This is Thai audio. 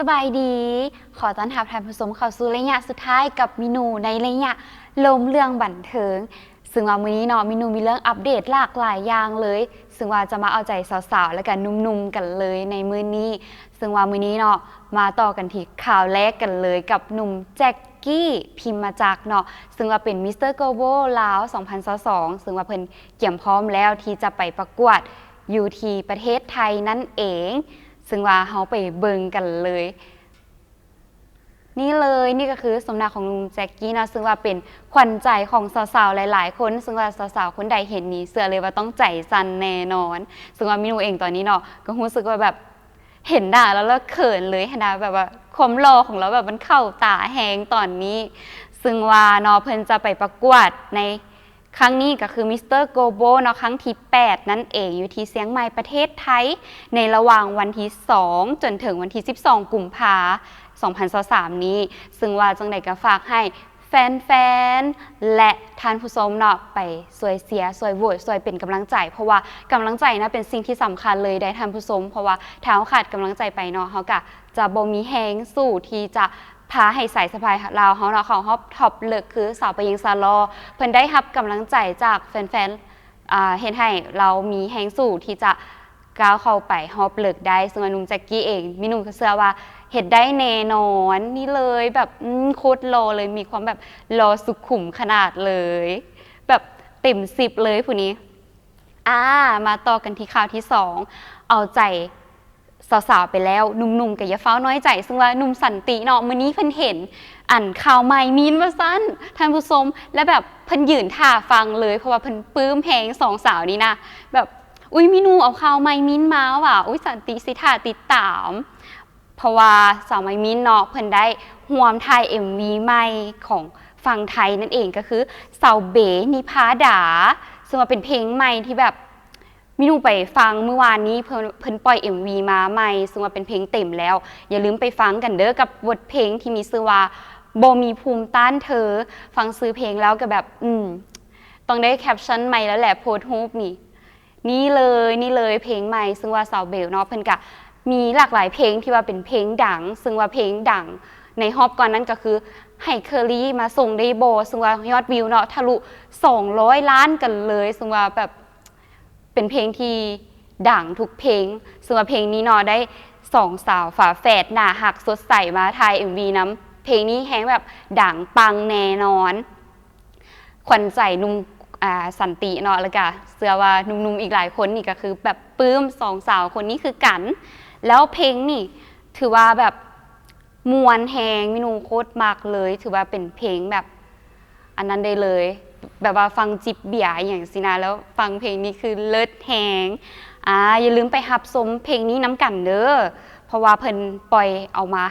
สบายดี ขอต้อนรับท่านผู้ชมเข้าสู่ระยะสุดท้ายกับเมินูในระยะลมเรื่องบันเทิง ซึ่งว่ามื้อนี้เนาะเมินูมีเรื่องอัปเดตหลากหลายอย่างเลย ซึ่งว่าจะมาเอาใจสาวๆ และกันนุ่มๆ กันเลยในมื้อนี้ ซึ่งว่ามื้อนี้เนาะมาต่อกันที่ข่าวแรกกันเลยกับหนุ่มแจ็คกี้พิมมาจากเนาะซึ่งว่าเป็นมิสเตอร์โกโบลาว 2022ซึ่งว่าเพิ่นเกี่ยมพร้อมแล้วที่จะไปประกวดอยู่ที่ประเทศไทยนั่นเอง ซึ่งว่าเฮาไปเบิ่งกันเลย นี่เลยนี่ก็คือสมนาของลุงแจ็คกี้นะซึ่งว่าเป็นขวัญใจของสาวๆหลาย ๆ คน ซึ่งว่าสาวๆคนใดเห็นนี้เสือเลยว่าต้องใจสั่นแน่นอน ซึ่งว่ามินูเองตอนนี้เนาะก็รู้สึกว่าแบบเห็นด่าแล้วแล้วเขินเลยเห็นด่าแบบว่าความรอของเราแบบมันเข้าตาแหงตอนนี้ ซึ่งว่าเนาะเพิ่นจะไปประกวดใน ครั้งนี้ก็คือมิสเตอร์โกโบเนาะครั้งที่ 8 นั่นเองอยู่ที่เสียงใหม่ประเทศไทย ในระหว่างวันที่ 2 จนถึงวันที่ 12 กุมภา2023 นี้ ซึ่งว่าจังใดก็ฝากให้แฟนๆ และท่านผู้ชมเนาะไปสวยเสียสวยโหวตสวยเป็นกำลังใจ เพราะว่ากำลังใจนะเป็นสิ่งที่สำคัญเลยได้ท่านผู้ชม เพราะว่าถ้าเราขาดกำลังใจไปเนาะเขาก็จะบ่มีแฮงสู้ที่จะ พาให้สายสะพายเราวเขาเนาเขาฮอบท็อปเลิกคือสาวไปยิงซาลอ เพิ่นได้รับกำลังใจจากแฟนๆเห็นให้เรามีแฮงสู้ที่จะก้าวเข้าไปฮอบเลิกได้ซึ่งนุ่มแจ็คกี้เองมีหนุ่มเชื่อว่าเห็ดได้แน่นอนนี่เลยแบบโคตรโลเลยมีความแบบโลสุขุมขนาดเลย แบบเต็มสิบเลยผู้นี้อ่ามาต่อกันที่ข่าวที่สองเอาใจ สาวๆไปแล้วหนุ่มๆกับยาเฝ้าน้อยใจ ซึ่งว่าหนุ่มสันติเนาะมื้อนี้เพิ่นเห็นอ่านข่าวใหม่มีนว่าสั้นท่านผู้ชมและแบบเพิ่นยืนท่าฟังเลย เพราะว่าเพิ่นปลื้มแหงสองสาวนี้นะแบบอุ้ยมีหนูเอาข่าวใหม่มินมาว่ะอุ้ยสันติสิท่าติดตาม เพราะว่าสาวไมมินเนาะเพิ่นได้ห่วมถ่าย MV ใหม่ของฝั่งไทยนั่นเองก็คือสาวเบนิพาดา ซึ่งว่าเป็นเพลงใหม่ที่แบบ มินูไปฟังเมื่อวานนี้เพิ่นเพิ่นปล่อย MV มาใหม่ซึ่งว่าเป็นเพลงเต็มแล้ว อย่าลืมไปฟังกันเด้อกับบทเพลงที่มีชื่อว่าบ่มีภูมิต้านเธอ ฟังซื้อเพลงแล้วก็แบบ อืมต้องได้แคปชั่นใหม่แล้วแหละโพสต์รูปนี่ นี่เลยนี่เลยเพลงใหม่ ซึ่งว่าสาวเบลเนาะเพิ่นกะมีหลากหลายเพลงที่ว่าเป็นเพลงดัง ซึ่งว่าเพลงดัง ในฮอบก่อนนั้นก็คือให้เคอรี่มาส่งได้โบซึ่งว่ายอดวิวเนาะทะลุ200 ล้านกันเลย ซึ่งว่าแบบ เป็นเพลงที่ดังทุกเพลงซึ่งว่าเพลงนี้นาะได้สองสาวฝาแฝดหน้าหักสดใสมาทาย MV น้ำเพลงนี้แฮงแบบดังปังแน่นอน ขวัญใจนุ่มอ่าสันติเนาะแล้วก็เสื้อว่านุ่มๆอีกหลายคนนี่ก็คือแบบปลื้มสองสาวคนนี้คือกัน แล้วเพลงนี่ถือว่าแบบมวนแฮงมินูโคตรมากเลย ถือว่าเป็นเพลงแบบอันนั้นได้เลย แบบว่าฟังจิบเบียร์อย่างสินะแล้วฟังเพลงนี้คือเลิศแหงอ่าอย่าลืมไปหับสมเพลงนี้น้ำกันเด้อเพราะว่าเพิ่นปล่อยเอามา